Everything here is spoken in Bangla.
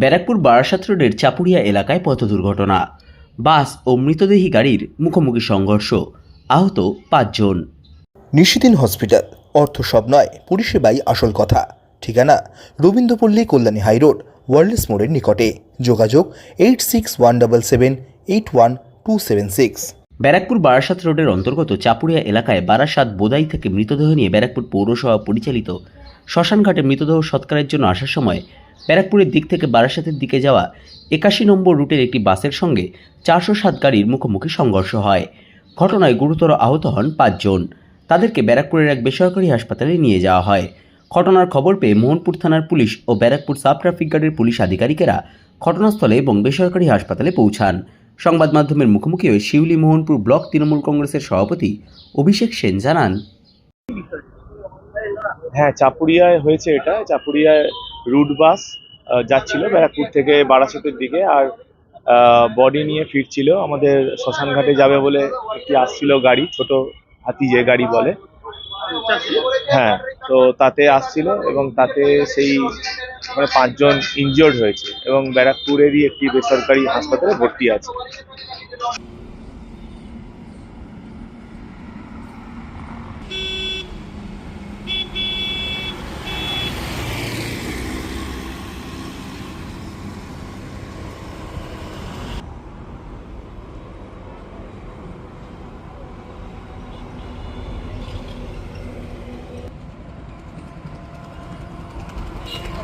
ব্যারাকপুর বারাসাত রোডের চাপুরিয়া এলাকায় পথ দুর্ঘটনা। বাস ও মৃতদেহী গাড়ির মুখোমুখি সংঘর্ষ। আহত পাঁচজন। নিশিদিন হসপিটাল। অর্থ সব নয় পরিষেবাই আসল কথা। ঠিকানা রবীন্দ্রপল্লী কল্যাণী হাইরোড ওয়ার্ল্ডস মোড়ের নিকটে। যোগাযোগ eight six one double seven eight one two seven six. Barrackpore Barasat রোডের অন্তর্গত চাপুরিয়া এলাকায় বারাসাত বোদাই থেকে মৃতদেহ নিয়ে ব্যারাকপুর পৌরসভা পরিচালিত শ্মশানঘাটে মৃতদেহ সৎকারের জন্য আসার সময় ব্যারাকপুরের দিক থেকে বারাসাতের দিকে যাওয়া একাশি নম্বর রুটের একটি বাসের সঙ্গে চারশো সাত গাড়ির মুখোমুখি সংঘর্ষ হয়। ঘটনায় গুরুতর আহত হন পাঁচজন। তাদেরকে ব্যারাকপুরের এক বেসরকারি হাসপাতালে নিয়ে যাওয়া হয়। ঘটনার খবর পেয়ে মোহনপুর থানার পুলিশ ও ব্যারাকপুর সাব ট্রাফিক গার্ডের পুলিশ আধিকারিকেরা ঘটনাস্থলে এবং বেসরকারি হাসপাতালে পৌঁছান। সংবাদ মাধ্যমের মুখোমুখি হয়ে শিউলি মোহনপুর ব্লক তৃণমূল কংগ্রেসের সভাপতি অভিষেক সেন জানান। হ্যাঁ চাপুরিয়ায় হয়েছে এটা। চাপুরিয়ায় রুট বাস যাচ্ছিল ব্যারাকপুর থেকে বারাসতের দিকে আর বডি নিয়ে ফিরছিল। আমাদের শ্মশানঘাটে যাবে বলে একটি আসছিল গাড়ি, ছোট হাতি যে গাড়ি বলে। হ্যাঁ তো তাতে আসছিল এবং তাতে সেই মানে পাঁচজন ইনজিওর্ড হয়েছে এবং ব্যারাকপুরেরই একটি বেসরকারি হাসপাতালে ভর্তি আছে।